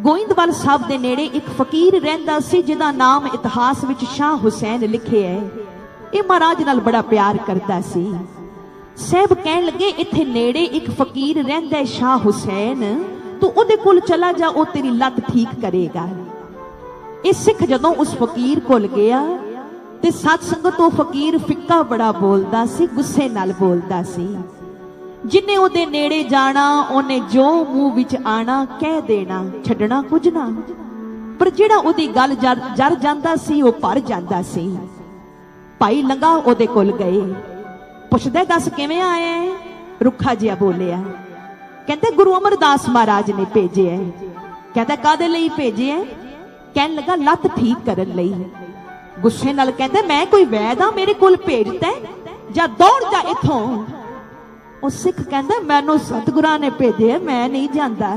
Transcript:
ਗੋਇੰਦਵਾਲ ਸਾਹਿਬ ਦੇ ਨੇੜੇ ਇੱਕ ਫਕੀਰ ਰਹਿੰਦਾ ਸੀ, ਜਿਹਦਾ ਨਾਮ ਇਤਿਹਾਸ ਵਿੱਚ ਸ਼ਾਹ ਹੁਸੈਨ ਲਿਖਿਆ ਹੈ। ਇਹ ਮਹਾਰਾਜ ਨਾਲ ਬੜਾ ਪਿਆਰ ਕਰਦਾ ਸੀ। ਸਹਿਬ ਕਹਿਣ ਲੱਗੇ, ਇੱਥੇ ਨੇੜੇ ਇੱਕ ਫਕੀਰ ਰਹਿੰਦਾ ਹੈ ਸ਼ਾਹ ਹੁਸੈਨ। ਤੂੰ ਉਹਦੇ ਕੋਲ ਚਲਾ ਜਾ, ਉਹ ਤੇਰੀ ਲੱਤ ਠੀਕ ਕਰੇਗਾ। ਇਹ ਸਿੱਖ ਜਦੋਂ ਉਸ ਫਕੀਰ ਕੋਲ ਗਿਆ, ਤੇ ਸਤ ਸੰਗਤ ਉਹ ਫਕੀਰ ਫਿੱਕਾ ਬੜਾ ਬੋਲਦਾ ਸੀ, ਗੁੱਸੇ ਨਾਲ ਬੋਲਦਾ ਸੀ। ਜਿਨੇ ਉਹਦੇ ਨੇੜੇ ਜਾਣਾ, ਉਹਨੇ ਜੋ ਮੂੰਹ ਵਿੱਚ ਆਣਾ, ਕਹਿ ਦੇਣਾ, ਛੱਡਣਾ ਕੁਝ ਨਾ। ਪਰ ਜਿਹੜਾ ਉਹਦੀ ਗੱਲ ਜਰ ਜਾਂਦਾ ਸੀ, ਉਹ ਭਰ ਜਾਂਦਾ ਸੀ। ਭਾਈ ਲੰਗਾ ਉਹਦੇ ਕੋਲ ਗਏ। ਪੁੱਛਦੇ, ਦੱਸ ਕਿਵੇਂ ਆਇਆ ਰੁੱਖਾ ਜਿਹਾ ਬੋਲਿਆ। ਕਹਿੰਦੇ, ਗੁਰੂ ਅਮਰਦਾਸ ਮਹਾਰਾਜ ਨੇ ਭੇਜਿਆ ਕਹਿੰਦਾ ਕਾਦੇ ਲਈ ਭੇਜਿਆ ਹੈ? ਕਹਿਣ ਲੱਗਾ, ਲੱਤ ਠੀਕ ਕਰਨ ਲਈ। ਗੁੱਸੇ ਨਾਲ ਕਹਿੰਦਾ, ਮੈਂ ਕੋਈ ਵੈਦ ਆ, ਮੇਰੇ ਕੋਲ ਭੇਜਤਾ ਜਾਂ ਦੌੜ ਜਾ ਇੱਥੋਂ? ਉਹ ਸਿੱਖ ਕਹਿੰਦਾ ਮੈਨੂੰ ਸਤਿਗੁਰਾਂ ਨੇ ਭੇਜਿਆ ਮੈਂ ਨਹੀਂ ਜਾਂਦਾ।